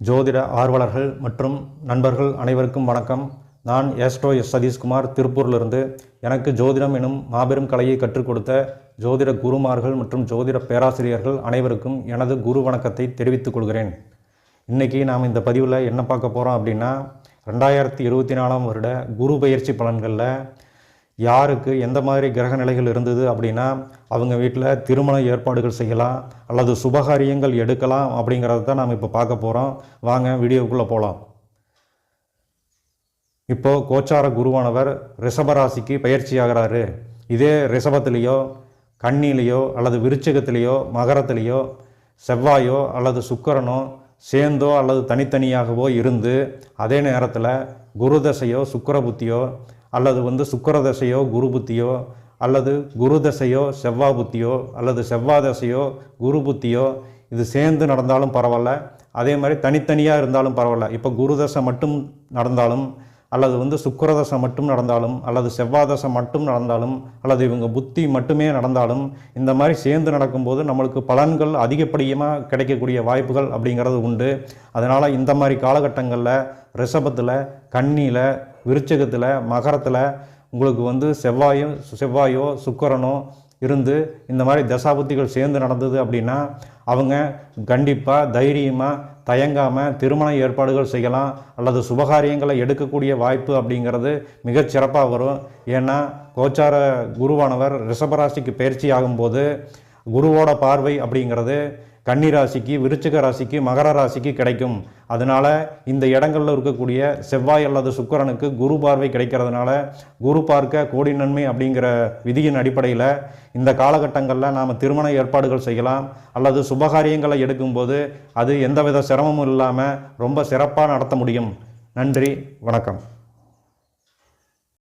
ஜோதிட ஆர்வலர்கள் மற்றும் நண்பர்கள் அனைவருக்கும் வணக்கம். நான் ஏஸ்ட்ரோ எஸ் சதீஷ்குமார் திருப்பூரிலிருந்து. எனக்கு ஜோதிடம் எனும் மாபெரும் கலையை கற்றுக் கொடுத்த ஜோதிட குருமார்கள் மற்றும் ஜோதிட பேராசிரியர்கள் அனைவருக்கும் எனது குரு வணக்கத்தை தெரிவித்துக் கொள்கிறேன். இன்றைக்கி நாம் இந்த பதிவில் என்ன பார்க்க போகிறோம் அப்படின்னா ரெண்டாயிரத்தி இருபத்தி நாலாம் வருட குரு பயிற்சி பலன்களில் யாருக்கு எந்த மாதிரி கிரக நிலைகள் இருந்தது அப்படின்னா அவங்க வீட்டில் திருமண ஏற்பாடுகள் செய்யலாம் அல்லது சுபகாரியங்கள் எடுக்கலாம் அப்படிங்கிறத தான் நாம் இப்போ பார்க்க போகிறோம். வாங்க வீடியோக்குள்ளே போகலாம். இப்போது கோச்சார குருவானவர் ரிஷபராசிக்கு பயிற்சி ஆகிறாரு. இதே ரிஷபத்திலேயோ கண்ணிலேயோ அல்லது விருச்சகத்திலேயோ மகரத்திலேயோ செவ்வாயோ அல்லது சுக்கரனோ சேர்ந்தோ அல்லது தனித்தனியாகவோ இருந்து அதே நேரத்தில் குரு தசையோ சுக்கர புத்தியோ அல்லது வந்து சுக்கர தசையோ குரு புத்தியோ அல்லது குரு தசையோ செவ்வாய் புத்தியோ அல்லது செவ்வாய் தசையோ குரு புத்தியோ இது சேர்ந்து நடந்தாலும் பரவாயில்ல. அதே மாதிரி தனித்தனியாக இருந்தாலும் பரவாயில்ல. இப்போ குரு தசை மட்டும் நடந்தாலும் அல்லது வந்து சுக்கரதசை மட்டும் நடந்தாலும் அல்லது செவ்வாதசை மட்டும் நடந்தாலும் அல்லது இவங்க புத்தி மட்டுமே நடந்தாலும் இந்த மாதிரி சேர்ந்து நடக்கும்போது நம்மளுக்கு பலன்கள் அதிகப்படியமாக கிடைக்கக்கூடிய வாய்ப்புகள் அப்படிங்கிறது உண்டு. அதனால் இந்த மாதிரி காலகட்டங்களில் ரிஷபத்தில் கண்ணியில் விருச்சகத்தில் மகரத்தில் உங்களுக்கு வந்து செவ்வாயும் செவ்வாயோ சுக்கரனோ இருந்து இந்த மாதிரி தசாபுத்திகள் சேர்ந்து நடந்தது அப்படின்னா அவங்க கண்டிப்பாக தைரியமாக தயங்காமல் திருமண ஏற்பாடுகள் செய்யலாம் அல்லது சுபகாரியங்களை எடுக்கக்கூடிய வாய்ப்பு அப்படிங்கிறது மிகச்சிறப்பாக வரும். ஏன்னா கோச்சார குருவானவர் ரிஷபராசிக்கு பயிற்சி ஆகும்போது குருவோட பார்வை அப்படிங்கிறது கன்னி ராசிக்கு விருச்சிக ராசிக்கு மகர ராசிக்கு கிடைக்கும். அதனால் இந்த இடங்களில் இருக்கக்கூடிய செவ்வாய் அல்லது சுக்கிரனுக்கு குரு பார்வை கிடைக்கிறதுனால குரு பார்க்க கோடி நன்மை அப்படிங்கிற விதியின் அடிப்படையில் இந்த காலகட்டங்களில் நாம் திருமண ஏற்பாடுகள் செய்யலாம். அல்லது சுபகாரியங்களை எடுக்கும்போது அது எந்தவித சிரமமும் இல்லாமல் ரொம்ப சிறப்பாக நடத்த முடியும். நன்றி வணக்கம்.